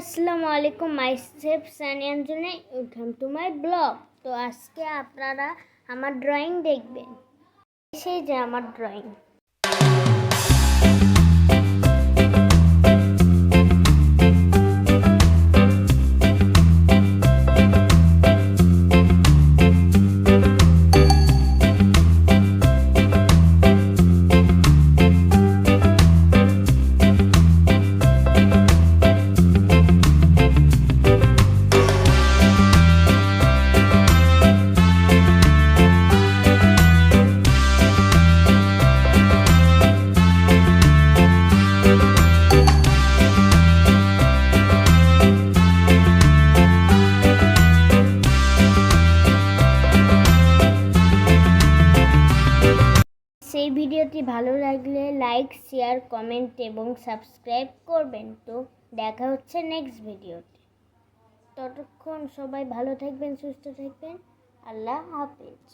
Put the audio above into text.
আসসালামু আলাইকুম মাই সেফ সানিয়াঞ্জনে ওয়েলকাম টু মাই ব্লগ। তো আজকে আপনারা আমার ড্রয়িং দেখবেন। সেই যে আমার ড্রয়িং সেই ভিডিওটি ভালো লাগলে লাইক, শেয়ার, কমেন্ট এবং সাবস্ক্রাইব করবেন। তো দেখা হচ্ছে নেক্সট ভিডিওতে। ততক্ষণ সবাই ভালো থাকবেন, সুস্থ থাকবেন। আল্লাহ হাফেজ।